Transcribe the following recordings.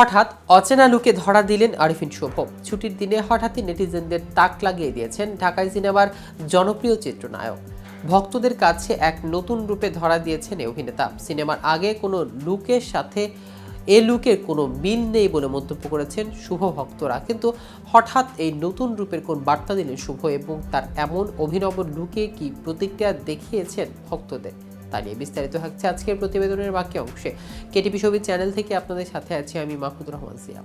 হঠাৎ অচেনা লুকে ধরা দিলেন আরিফিন শুভ। ছুটির দিনে হঠাৎই নেটিজেনদের তাক লাগিয়ে দিয়েছেন ঢাকাই সিনেমার জনপ্রিয় চিত্রনায়ক। ভক্তদের কাছে এক নতুন রূপে ধরা দিয়েছেন অভিনেতা। সিনেমার আগে কোনো লুকের সাথে এ লুকের কোনো মিল নেই বলে মন্তব্য করেছেন শুভ ভক্তরা। কিন্তু হঠাৎ এই নতুন রূপের কোন বার্তা দিলেন শুভ এবং তার এমন অভিনব লুকে কি প্রতিক্রিয়া দেখিয়েছেন ভক্তদের? তা নিয়ে বিস্তারিত থাকছে আজকের প্রতিবেদনের বাকি অংশে। কেটিভি ছবি চ্যানেল থেকে আপনাদের সাথে আছি আমি মাহমুদুর রহমান সিয়া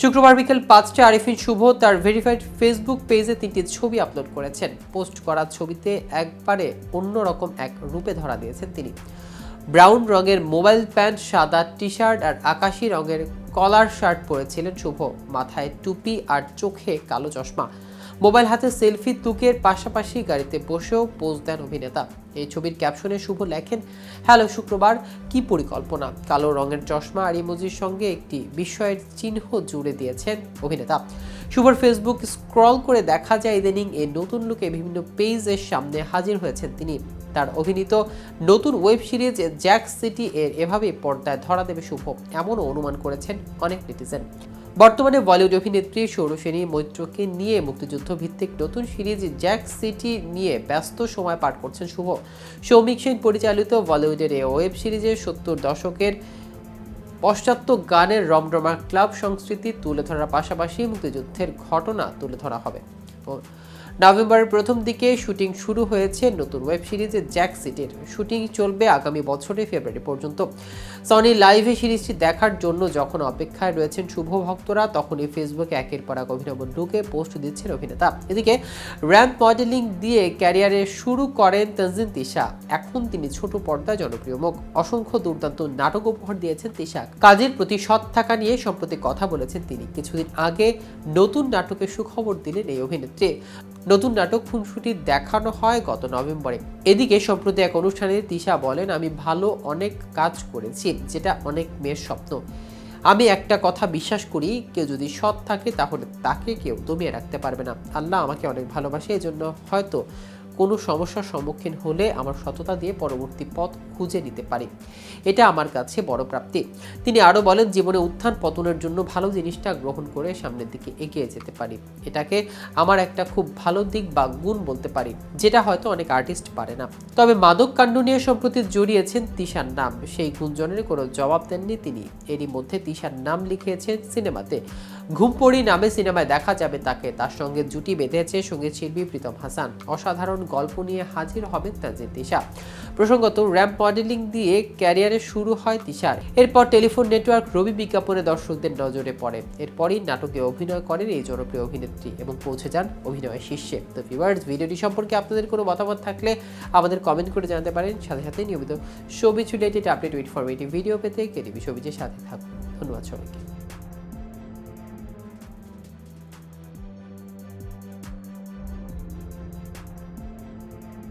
শুক্রবার বিকেল পাঁচটা আরিফিন শুভ তার ভেরিফাইড ফেসবুক পেজে তিনটি ছবি আপলোড করেছেন। পোস্ট করা ছবিতে একবারে অন্যরকম এক রূপে ধরা দিয়েছেন তিনি। ব্রাউন রঙের মোবাইল প্যান্ট, সাদা টি শার্ট আর আকাশি রঙের কলার শার্ট পরেছিলেন শুভ। মাথায় টুপি আর চোখে কালো চশমা। মোবাইল হাতে সেলফি তুকের পাশাপাশি গাড়িতে বসেও পোজ দেন অভিনেতা। এই ছবির ক্যাপশনে শুভ লেখেন, হ্যালো, শুক্রবার, কি পরিকল্পনা? কালো রঙের চশমা আর ইমোজির সঙ্গে একটি বিস্ময়ের চিহ্ন জুড়ে দিয়েছেন অভিনেতা। শুভর ফেসবুক স্ক্রল করে দেখা যায় ইদানিং এই নতুন লুকে বিভিন্ন পেজের সামনে হাজির হয়েছেন তিনি। তার অভিনীত নতুন ওয়েব সিরিজ জ্যাক সিটি এর এভাবেই পর্দায় ধরা দেবে শুভ, এমনও অনুমান করেছেন অনেক নেটিজেন বর্তমানে বলিউড অভিনেত্রী সৌরসেনী মৈত্রকে নিয়ে মুক্তিযুদ্ধ ভিত্তিক নতুন সিরিজ জ্যাক সিটি নিয়ে ব্যস্ত সময় পার করছেন শুভ। সৌমিক সেন পরিচালিত বলিউডের এই ওয়েব সিরিজের সত্তর দশকের পশ্চাত্য গানের রমরমা ক্লাব সংস্কৃতি তুলে ধরার পাশাপাশি মুক্তিযুদ্ধের ঘটনা তুলে ধরা হবে। নভেম্বরের প্রথম দিকে শুটিং শুরু হয়েছে নতুন ওয়েব সিরিজে জ্যাক সিটির। শুটিং চলবে আগামী বছরের ফেব্রুয়ারি পর্যন্ত। সনি লাইভে সিরিজটি দেখার জন্য যখন অপেক্ষায় রয়েছেন শুভ ভক্তরা, তখনই ফেসবুকে একের পর এক অভিনব লুকে পোস্ট দিচ্ছেন অভিনেতা। এদিকে র্যাম্প মডেলিং দিয়ে ক্যারিয়ারে শুরু করেন তঞ্জিন তিশা। এখন তিনি ছোট পর্দায় জনপ্রিয় মুখ। অসংখ্য দুর্দান্ত নাটক উপহার দিয়েছেন তিশা। কাজের প্রতি সৎ থাকা নিয়ে সম্প্রতি কথা বলেছেন তিনি। কিছুদিন আগে নতুন নাটকের সুখবর দিলেন এই অভিনেত্রী। নতুন নাটক খুনসুটি দেখানো হয় গত নভেম্বরে। এদিকে, সম্প্রতি এক অনুষ্ঠানে তিশা বলেন, আমি ভালো অনেক কাজ করেছি, যেটা অনেক মেয়ের স্বপ্ন। আমি একটা কথা বিশ্বাস করি, কেউ যদি সৎ থাকে, তাহলে তাকে কেউ দমিয়ে রাখতে পারবে না। আল্লাহ আমাকে অনেক ভালোবাসে এই জন্য হয়তো কোনো সমস্যার সম্মুখীন হলে আমার সততা দিয়ে পরবর্তী পথ খুঁজে নিতে পারি। এটা আমার কাছে বড় প্রাপ্তি। তিনি আরও বলেন, জীবনে উত্থান পতনের জন্য ভালো জিনিসটা গ্রহণ করে সামনের দিকে এগিয়ে যেতে পারি। এটাকে আমার একটা খুব ভালো দিক বা গুণ বলতে পারি, যেটা হয়তো অনেক আর্টিস্ট পারে না। তবে মাদক কাণ্ড নিয়ে সম্প্রতি জড়িয়েছেন তিশার নাম। সেই গুঞ্জনের কোনো জবাব দেননি তিনি। এরই মধ্যে তিশার নাম লিখিয়েছেন সিনেমাতে। ঘুমপড়ি নামে সিনেমায় দেখা যাবে তাকে। তার সঙ্গে জুটি বেঁধেছে সংগীত শিল্পী প্রীতম হাসান। অসাধারণ গল্প নিয়ে হাজির হবেন তানজিন তিশা। প্রসঙ্গত, র্যাম্প মডেলিং দিয়ে ক্যারিয়ারে শুরু হয় তিশার। এরপর টেলিফোন নেটওয়ার্ক রবি বিজ্ঞাপনে দর্শকদের নজরে পড়ে। এরপরই নাটকে অভিনয় করেন এই জনপ্রিয় অভিনেত্রী এবং পৌঁছে যান অভিনয়ের শীর্ষে। তো ভিউয়ার্স ভিডিওটি সম্পর্কে আপনাদের কোনো মতামত থাকলে আমাদের কমেন্ট করে জানাতে পারেন। সাথে সাথে নিয়মিত ছবি রিলেটেড আপডেট ইনফরমেটিভ ভিডিও পেতে কেটিভি ছবিজের সাথে থাকুন। ধন্যবাদ সবাইকে।